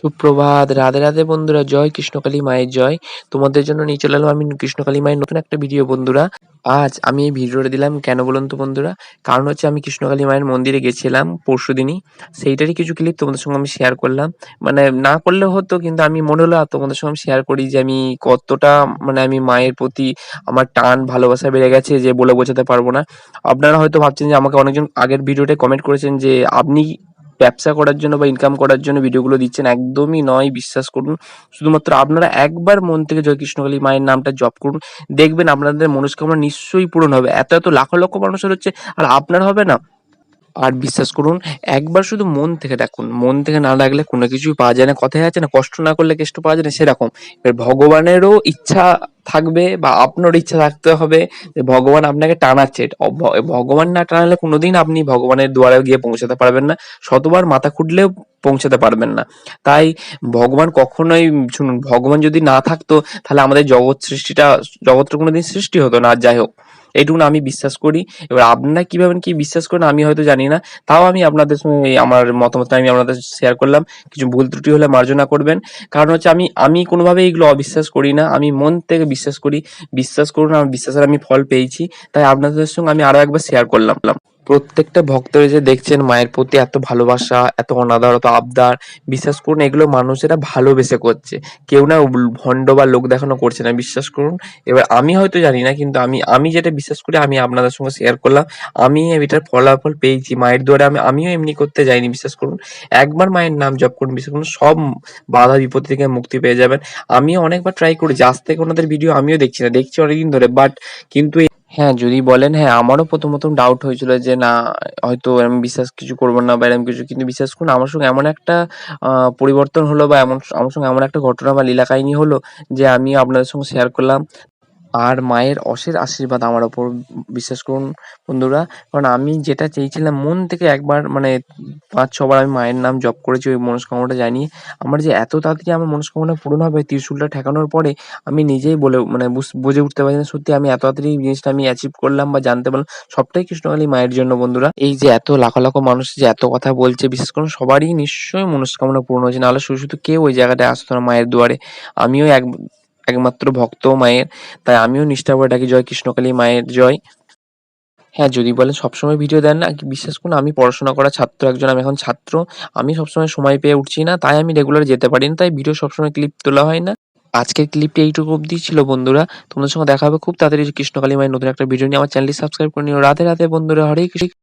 সুপ্রভাত, রাধে রাধে বন্ধুরা, জয় কৃষ্ণকালী মায়ের জয়। তোমাদের জন্য নিয়ে চলে আমি কৃষ্ণকালী মায়ের নতুন একটা ভিডিও বন্ধুরা। আজ আমি এই ভিডিওটা দিলাম কেন বলুন তো বন্ধুরা? কারণ হচ্ছে আমি কৃষ্ণকালী মায়ের মন্দিরে গেছিলাম পরশু দিনই। সেইটারই কিছু ক্লিপ তোমাদের সঙ্গে আমি শেয়ার করলাম। মানে না করলেও হতো, কিন্তু আমি মনে হলো তোমাদের সঙ্গে শেয়ার করি যে আমি কতটা মানে আমি মায়ের প্রতি আমার টান, ভালোবাসা বেড়ে গেছে যে বলে বোঝাতে পারব না। আপনারা হয়তো ভাবছেন যে আমাকে অনেকজন আগের ভিডিওতে কমেন্ট করেছেন যে আপনি ব্যবসা করার জন্য বা ইনকাম করার জন্য ভিডিওগুলো দিচ্ছেন, একদমই নয়, বিশ্বাস করুন। শুধুমাত্র আপনারা একবার মন থেকে জয় কৃষ্ণকালী মায়ের নামটা জপ করুন, দেখবেন আপনাদের মনস্কামনা নিশ্চয়ই পূরণ হবে। এত এত লাখ লক্ষ মানুষের হচ্ছে, আর আপনার হবে না। আর বিশ্বাস করুন, একবার শুধু মন থেকে ডাকুন মন থেকে না ডাকলে কোনো কিছুই পাওয়া যায় না কথায় আছে না, কষ্ট না করলে কেষ্ট পাওয়া যায় না, সেরকম। এবার ভগবানেরও ইচ্ছা থাকবে বা আপনার ইচ্ছা থাকতে হবে যে ভগবান আপনাকে টানাচ্ছে। ভগবান না টানালে কোনোদিন আপনি ভগবানের দুয়ারে গিয়ে পৌঁছাতে পারবেন না, শতবার মাথা খুঁটলেও পৌঁছাতে পারবেন না। তাই ভগবান কখনোই, শুনুন, ভগবান যদি না থাকতো, তাহলে আমাদের জগৎ সৃষ্টিটা জগৎটা কোনোদিন সৃষ্টি হতো না। যাই হোক। এইটুকুন আমি বিশ্বাস করি। এবার আপনারা কীভাবে কি বিশ্বাস করেন আমি হয়তো জানি না। তাও আমি আপনাদের সঙ্গে আমার মতামতটা আমি আপনাদের শেয়ার করলাম। কিছু ভুল ত্রুটি হলে মার্জনা করবেন। কারণ হচ্ছে আমি আমি কোনোভাবে এইগুলো অবিশ্বাস করি না। আমি মন থেকে বিশ্বাস করি। বিশ্বাস করুন, আমার বিশ্বাসের আমি ফল পেয়েছি। তাই আপনাদের সঙ্গে আমি আরও একবার শেয়ার করলাম। প্রত্যেকটা ভক্তরা যে দেখছেন মায়ের প্রতি এত ভালোবাসা, এত অনাদর, এত আবদার, বিশ্বাস করুন, এগুলো মানুষেরা ভালোবেসে করছে। কেউ না ভণ্ড বা লোক দেখানো করছে না, বিশ্বাস করুন। এবার আমি হয়তো জানি না, কিন্তু আমি আমি যেটা বিশ্বাস করি, আমি আপনাদের সঙ্গে শেয়ার করলাম। আমি এটার ফলাফল পেয়েছি মায়ের দুয়ারে, আমি, আমিও এমনি করতে যাইনি, বিশ্বাস করুন। একবার মায়ের নাম জপ করুন, বিশ্বাস করুন, সব বাধা বিপত্তি থেকে মুক্তি পেয়ে যাবেন। আমিও অনেকবার ট্রাই করেছি, আজ থেকে ওনাদের ভিডিও আমিও দেখছি না, দেখছি অনেকদিন ধরে বাট কিন্তু হ্যাঁ যদি বলেন হ্যাঁ আমারও প্রথম প্রথম ডাউট হয়েছিল যে, না, হয়তো আমি বিশ্বাস কিছু করব না বা এরকম কিছু, কিন্তু বিশ্বাস করুন, আমার সঙ্গে এমন একটা পরিবর্তন হলো বা এমন, আমার সঙ্গে এমন একটা ঘটনা বা লীলা কাহিনী হলো যে, আমি আপনাদের সঙ্গে শেয়ার করলাম। আর মায়ের অশেষ আশীর্বাদ আমার ওপর, বিশ্বাস করুন বন্ধুরা। কারণ আমি যেটা চেয়েছিলাম, মন থেকে একবার মানে পাঁচ, ছবার আমি মায়ের নাম জপ করেছি, ওই মনস্কামনাটা জানিয়ে। আমার যে এত তাড়াতাড়ি আমার মনস্কামনা পূরণ হবে, ত্রিশুলটা ঠেকানোর পরে আমি নিজেই বলে মানে বুঝ- বুঝে উঠতে পারি না সত্যি। আমি এত তাড়াতাড়ি জিনিসটা আমি অ্যাচিভ করলাম বা জানতে পারলাম, সবটাই কৃষ্ণকালী মায়ের জন্য বন্ধুরা। এই যে এত লাখ লাখ মানুষ যে এত কথা বলছে বিশেষ করে সবারই নিশ্চয়ই মনস্কামনা পূর্ণ হয়েছে। নাহলে শুধু শুধু কেউ ওই জায়গাটায় আসতো না মায়ের দুয়ারে। আমিও এক একমাত্র ভক্ত মায়ের, তাই আমিও নিষ্ঠা করে ডাকি, জয় কৃষ্ণকালী মায়ের জয়। হ্যাঁ যদি বলেন সবসময় ভিডিও দেন না বিশ্বাস করুন, আমি পড়াশোনা করা ছাত্র, একজন আমি এখন ছাত্র, আমি সবসময় সময় পেয়ে উঠছি না, তাই আমি রেগুলার যেতে পারি না, তাই ভিডিও সবসময় ক্লিপ তোলা হয় না। আজকের ক্লিপটা এইটুকু অবধি ছিল বন্ধুরা, তোমাদের সঙ্গে দেখা হবে খুব তাড়াতাড়ি কৃষ্ণকালী মায়ের নতুন একটা ভিডিও নিয়ে, আমার চ্যানেলটি সাবস্ক্রাইব করে নিও। রাতে রাধে বন্ধুরা, হরে কৃষ্ণ।